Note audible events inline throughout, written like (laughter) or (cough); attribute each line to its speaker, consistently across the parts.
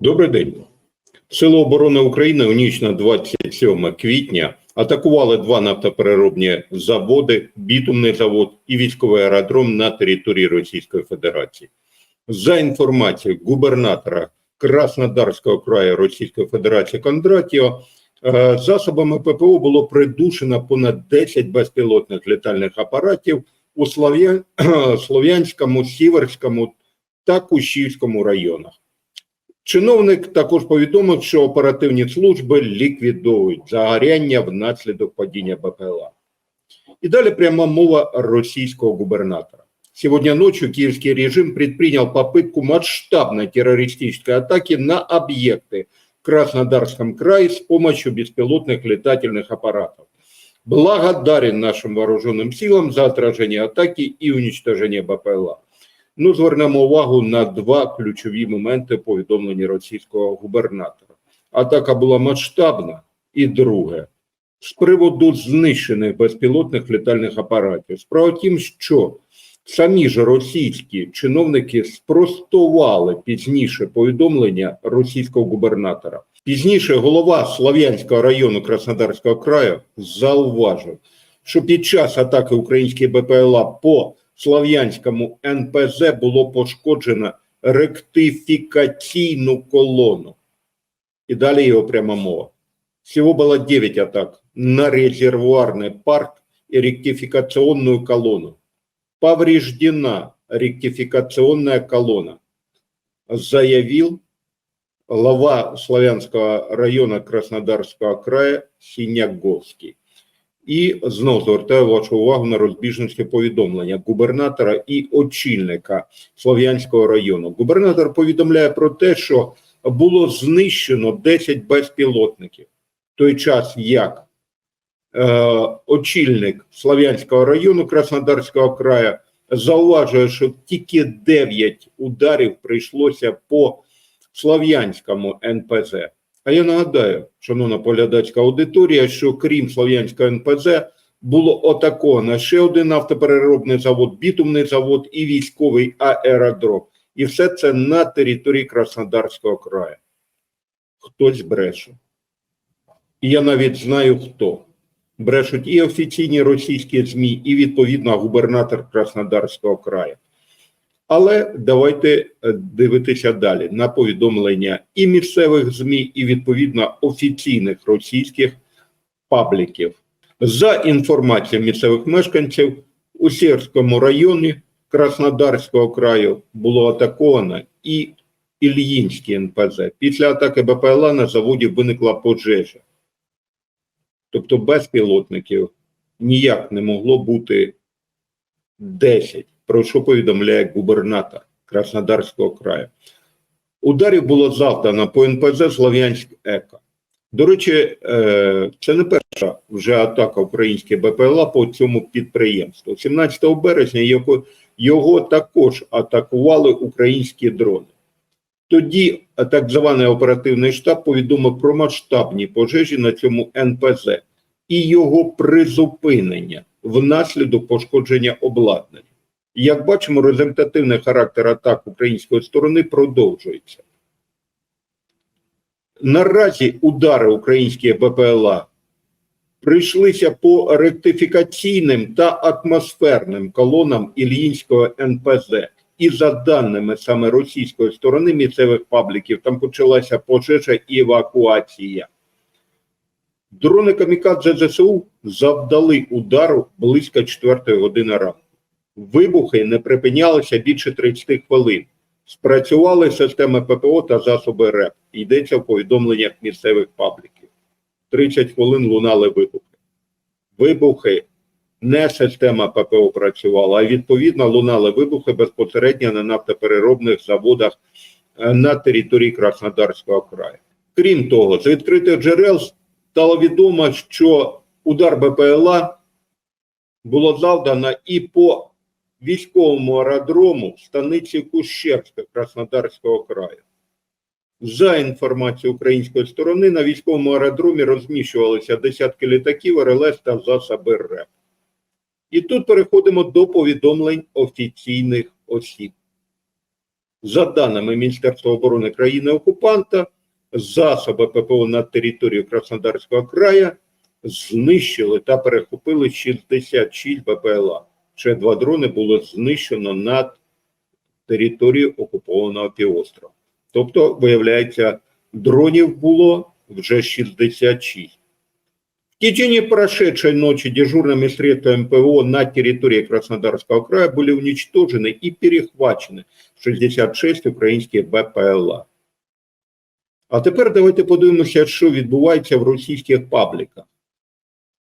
Speaker 1: Добрий день. Сили оборони України у ніч на 27 квітня атакували два нафтопереробні заводи, бітумний завод і військовий аеродром на території Російської Федерації. За інформацією губернатора Краснодарського краю Російської Федерації Кондратіо, е, засобами ППО було придушено понад 10 безпілотних літальних апаратів у (clears throat) Слов'янському, Сіверському та Кущівському районах. Чиновник також повідомив, що оперативні служби ліквідовують загоряння внаслідок падіння БПЛА. И далее прямо мова российского губернатора. Сегодня ночью киевский режим предпринял попытку масштабной террористической атаки на объекты в Краснодарском крае с помощью беспилотных летательных аппаратов. Благодарен нашим вооруженным силам за отражение атаки и уничтожение БПЛА. Ну, звернемо увагу на два ключові моменти повідомлення російського губернатора. Атака була масштабна, і друге, з приводу знищених безпілотних літальних апаратів. Справа в тім, що самі ж російські чиновники спростували пізніше повідомлення російського губернатора. Пізніше голова Слов'янського району Краснодарського краю зауважив, що під час атаки українських БПЛА по Слов'янському НПЗ було пошкоджено ректифікаційну колону. І далі його пряма мова. Всего было 9 атак на резервуарный парк и ректификационную колонну. Повреждена ректификационная колонна, заявил глава Славянского района Краснодарского края Синяговский. І знову звертаю вашу увагу на розбіжності повідомлення губернатора і очільника Слов'янського району. Губернатор повідомляє про те, що було знищено 10 безпілотників. Той час як е, очільник Слов'янського району Краснодарського краю зауважує, що тільки 9 ударів прийшлося по Слов'янському НПЗ. А я нагадаю, шановна поглядацька аудиторія, що крім Слов'янського НПЗ було атаковано ще один автопереробний завод, бітумний завод і військовий аеродром. І все це на території Краснодарського краю. Хтось бреше. І я навіть знаю хто. Брешуть і офіційні російські ЗМІ, і відповідно губернатор Краснодарського краю. Але давайте е, дивитися далі на повідомлення і місцевих ЗМІ, і відповідно офіційних російських пабліків. За інформацією місцевих мешканців, у Сірському районі Краснодарського краю було атаковано і Ільїнський НПЗ. Після атаки БПЛА на заводі виникла пожежа. Тобто безпілотників ніяк не могло бути 10 про що повідомляє губернатор Краснодарського краю. Ударів було завдано по НПЗ Слов'янськ Ека. До речі, е, це не перша вже атака українських БПЛА по цьому підприємству. 17 березня його, його також атакували українські дрони. Тоді так званий оперативний штаб повідомив про масштабні пожежі на цьому НПЗ і його призупинення внаслідок пошкодження обладнання. Як бачимо, результативний характер атак української сторони продовжується. Наразі удари українських БПЛА прийшлися по ректифікаційним та атмосферним колонам Ільїнського НПЗ. І за даними саме російської сторони місцевих пабліків, там почалася пожежа і евакуація. Дрони камікадзе ЗСУ завдали удару близько 4 години ранку. Вибухи не припинялися більше 30 хвилин. Спрацювали системи ППО та засоби РЕП. Йдеться в повідомленнях місцевих пабліків. 30 хвилин лунали вибухи. Вибухи не система ППО працювала, а відповідно лунали вибухи безпосередньо на нафтопереробних заводах е, на території Краснодарського краю. Крім того, з відкритих джерел стало відомо, що удар БПЛА було завдано і по військовому аеродрому станиці Кущевська Краснодарського краю. За інформацією української сторони, на військовому аеродромі розміщувалися десятки літаків, РЛС та засоби РЕП. І тут переходимо до повідомлень офіційних осіб. За даними Міністерства оборони країни-окупанта, засоби ППО на території Краснодарського краю знищили та перехопили 66 БПЛА Ще два дрони було знищено над територією окупованого півострова. Тобто, виявляється, дронів було вже 66. В течение прошедшей ночи дежурными средствами ПВО на территории Краснодарского края были уничтожены и перехвачены 66 українських БПЛА. А тепер давайте подивимося, що відбувається в російських пабліках.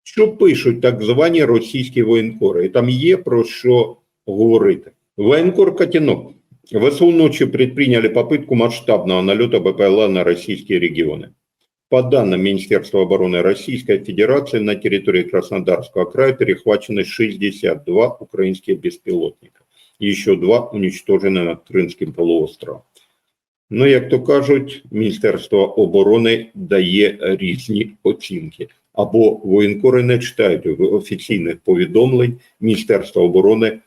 Speaker 1: Що пишуть так звані російські воєнкори? І там є про що говорити. Военкор Котенок. ВСУ ночью предприняли попытку масштабного налета БПЛА на российские регионы. По данным Министерства обороны Российской Федерации, на территории Краснодарского края перехвачены 62 украинских беспилотника. Еще два уничтожены над Крымским полуостровом. Ну, як то кажуть, Міністерство оборони дає різні оцінки. Або воєнкори не читають офіційних повідомлень Міністерства оборони е,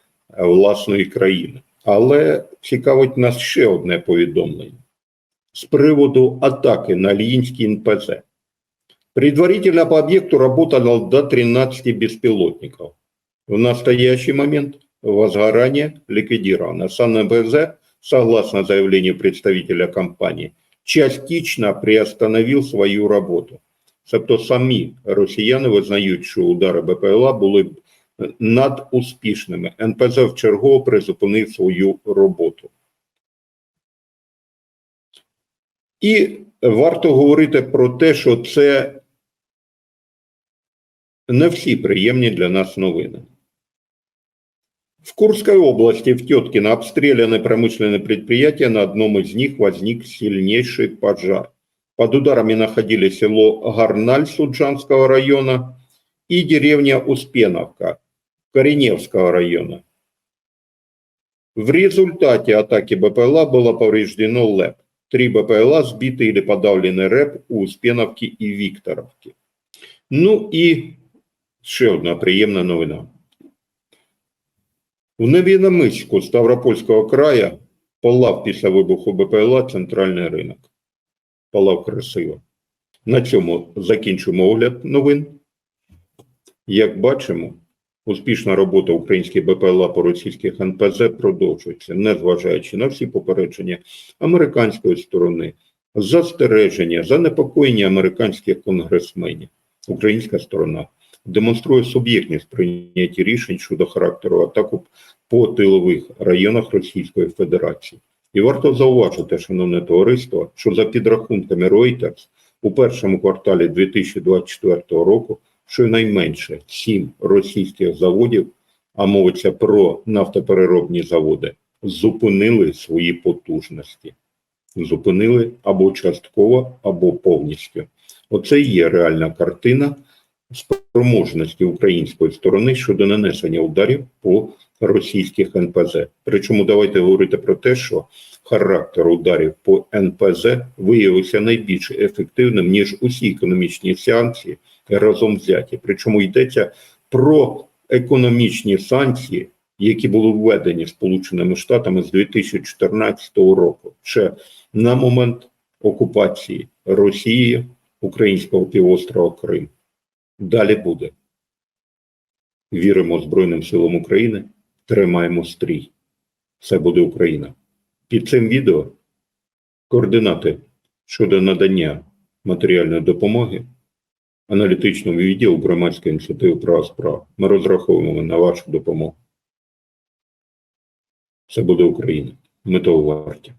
Speaker 1: власної країни. Але цікавить нас ще одне повідомлення с приводу атаки на Ильинский НПЗ. Предварительно по объекту работало до 13 беспилотников. В настоящий момент возгорание ликвидировано. Сам НПЗ, согласно заявлению представителя компании, частично приостановил свою работу. Тобто самі росіяни визнають, що удари БПЛА були надуспішними. НПЗ вчергово призупинив свою роботу. І варто говорити про те, що це не всі приємні для нас новини. В Курской области в Теткино обстреляны промышленные предприятия, на одном из них возник сильнейший пожар. Под ударами находились село Гарналь Суджанского района и деревня Успеновка Кореневского района. В результате атаки БПЛА было повреждено ЛЭП. Три БПЛА сбиты или подавлены РЭП у Успеновки и Викторовки. Ну і ще одна приємна новина. В Невіномиську Ставропольського краю палав після вибуху БПЛА центральний ринок. Палав красиво. На цьому закінчимо огляд новин. Як бачимо, успішна робота українських БПЛА по російських НПЗ продовжується, незважаючи на всі попередження американської сторони, застереження, занепокоєння американських конгресменів. Українська сторона демонструє суб'єктність прийняття рішень щодо характеру атаку по тилових районах Російської Федерації. І варто зауважити, шановне товариство, що за підрахунками Reuters у першому кварталі 2024 року щонайменше сім російських заводів, а мовиться про нафтопереробні заводи, зупинили свої потужності. Зупинили або частково, або повністю. Оце і є реальна картина спроможності української сторони щодо нанесення ударів по російських НПЗ. Причому давайте говорити про те, що характер ударів по НПЗ виявився найбільш ефективним ніж усі економічні санкції разом взяті. Причому йдеться про економічні санкції, які були введені Сполученими Штатами з 2014 року, ще на момент окупації Росії українського півострова Крим. Далі буде. Віримо Збройним силам України, тримаємо стрій. Це буде Україна. Під цим відео координати щодо надання матеріальної допомоги аналітичному відділу громадської ініціативи права справ. Ми розраховуємо на вашу допомогу. Це буде Україна. Ми того варті.